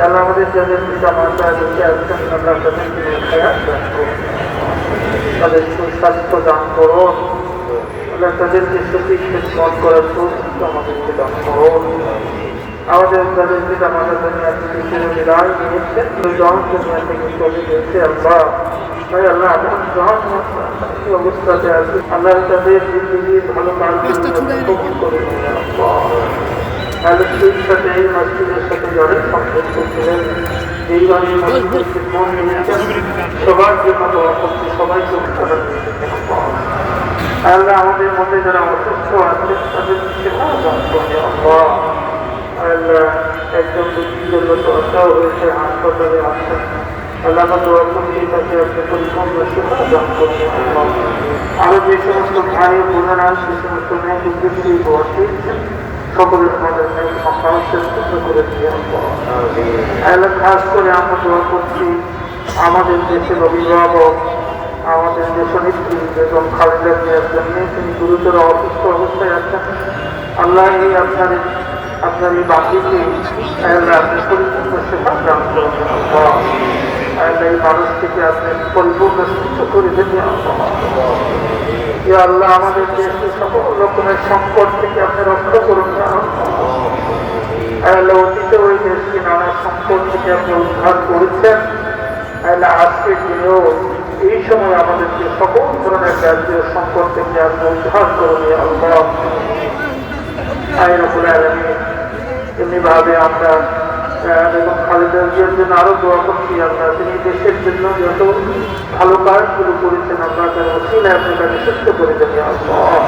যাদের পিতা মাতা বেঁচে আছেন আল্লাহ তাদেরকে তাদের সুস্বাস্থ্য দান করুন আল্লাহ তাদেরকে সঠিক মত করার সুস্থ আমাদেরকে দান করুন আমাদের তাদের পিতা মাতা দুনিয়া থেকে ফিরে বিদায় নিয়েছেন। জন দুনিয়া থেকে চলে গেছে আল্লাহ। আল্লাহ এমন জন অবস্থাতে আছে। আল্লাহ তাদের জিন্দগি ভালো কবুল করে আল্লাহ। আলোচনার সাথে এই মসজিদের সাথে যাদের সম্পর্ক ছিলেন এইভাবে মন নিয়েছেন সবার জন্য দোয়া করছি সবাইকে আমাদের মধ্যে যারা অসুস্থ আছে তাদের সেবা একজন ব্যক্তির জন্য চর্চাও হয়েছে হাসপাতালে আছেন আল্লাহ দোয়া করছি তাকে আপনি পরিপূর্ণ সেবা দান করবে আল্লাহ আরও যে সমস্ত ভাই বোনেরা সে সমস্ত উদ্দেশ্যে সকলের আমাদের করে দিয়ে আল্লাহ খাস করে আমরা দোয়া করছি। আমাদের দেশের অভিভাবক, আমাদের দেশনেত্রী বেগম খালেদা জিয়ার জন্য তিনি গুরুতর অসুস্থ অবস্থায় আছেন। আল্লাহ এই আপনার আপনার এই বাকিকে আল্লাহ আপনি পরিপূর্ণ এই মানুষ থেকে আপনি পরিপূর্ণ সুস্থ করে দেবেন আল্লাহ আমাদের দেশকে সকল রকমের সংকট থেকে আপনি রক্ষা করুন। আল্লাহ অতীতে ওই দেশকে নানা সংকট থেকে আপনি উদ্ধার করেছেন। আল্লাহ আজকের দিনেও এই সময় আমাদেরকে সকল ধরনের জাতীয় সংকট থেকে আপনি উদ্ধার ইয়া আল্লাহ। আইরকুল আলমী এমনিভাবে আমরা এবং খালেদা জিয়ার জন্য আরও দোয়া করছি আমরা। তিনি দেশের জন্য যত ভালো কাজগুলো করেছেন, আমরা তার অসিলায় আপনি তাকে সুস্থ করে দেবেন আল্লাহ।